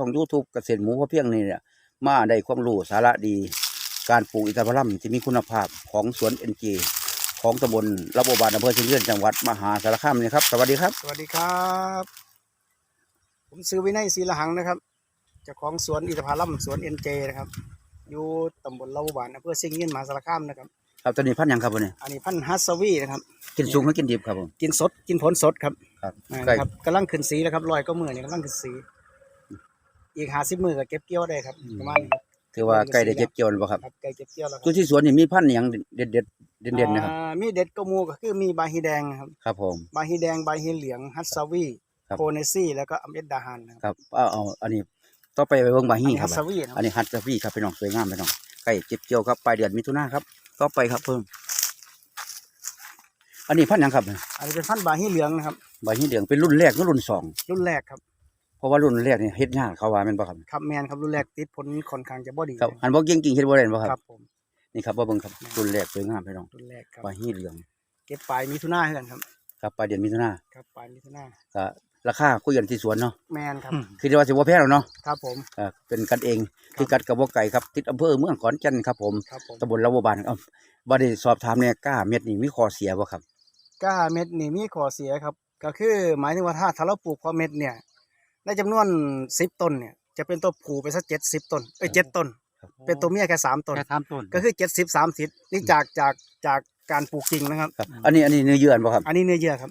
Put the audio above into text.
ช่อง YouTube เกษตรหมูพอเพียงนี่เนี่ยมาได้ความรู้สาระดีการปลูกอินทผลัมที่มีคุณภาพของสวนเอ็นจีของตำบลระบบาลอำเภอเชียงยืนจังหวัดมหาสารคามนี่ครับ สวัสดีครับ สวัสดีครับ ผมซื้อวินัยศรีละหังนะครับเจ้าของสวนอินทผลัมสวนเอ็นเจนะครับ อยู่ตำบลลาวบานอำเภอเชียงยืนมหาสารคามนะครับ ครับตอนนี้พันธุ์หยังครับวันนี้ อันนี้พันธุ์ฮัสวีนะครับ กินสุกหรือกินดิบครับผม กินสด กินผลสดครับ ครับอ่าใกล้ครับกำลังขึ้นสีแล้วครับลอยก็มือนี่กำลังขึ้นสี อีกหาสิบมือก็เก็บเกี่ยวได้ครับประมาณนี้ครับถือว่าใกล้ได้เก็บเกี่ยวแล้วบ่ครับครับใกล้เก็บเกี่ยวแล้วคตัรัวที่สวนนี่มีพันธุ์หยังเด็ดเด็ดๆเด่นๆนะครับ อ่ามีเด็ดก็มูก็คือมีบาฮีแดงครับ ครับผม บาฮีแดง บาฮีเหลือง ฮัสวีครับ โคเนซี่ แล้วก็อัมเอดดาฮันนะครับครับเอาเอาอันนี้ต่อไปไปเบิ่งบาอันฮีนี้ครัฮับสวีนะคอัรับนนี้ฮัตซาฟี่ครับพี่น้องสวยงามพี่น้องใกล้เก็บเกี่ยวครับปลายเดือนมิถุนาครับต่อไปครับเพิ่มอันนี้พันธุ์หยังครับอันนี้เป็นพันธุ์บาฮีเหลืองนะครับใบฮีเหลืองเป็นรุ่นแรกหรือรุ่นสองรุ่นแรกครับ เพราะว่ารุ่นแรกนี่เฮ็ดยากเขาว่าแม่นบ่ครับครับแมนครับรุ่นแรกติดผลค่อนข้างจะบ่ดีครับอันบ่เก่งจริงเฮ็ดบ่ได้แม่นบ่คครัรับบผมนี่ครับว่าเบิ่งครับรุ่นแรกสวยงามพี่น้องรุ่นแรกครับใบฮีเหลืองเก็บปลายมิถุนาให้กันครับครับปลายเดือนมิถุนาครับปลายมิถุนาก็ราคาคุยกันที่สวนเนาะแมนครับคือว่าสิบ่แพงหรอกเนาะครับผมอ่าเป็นกันเองครับคือกัดกับบ่ไก่ครับติดอำเภอเมืองขอนแก่นครับผมครับผมตำบลละบัวบานเอ้าบ่ได้สอบถามเนี่ยกล้าเม็ดนี่มีข้อเสียบ่ครับก้าเม็ดนี่มีข้อเสียครับ ก็คือหมายถึงว่าถ้าถ้าเราปลูกพอเม็ดเนี่ย ในจำนวนสิบต้นเนี่ยจะเป็นตัวผูไปสักเจ็ดสิบต้นเอ้ยเจ็ดต้น เป็นตัวเมียแค่สามต้น แค่สามต้นก็คือเจ็ดสิบสามสิบนี่จากจากจากการปลูกจริงนะครับ ครับ อันนี้อันนี้เนื้อเยื่ออันบ่ครับ อันนี้เนื้อเยื่อครับ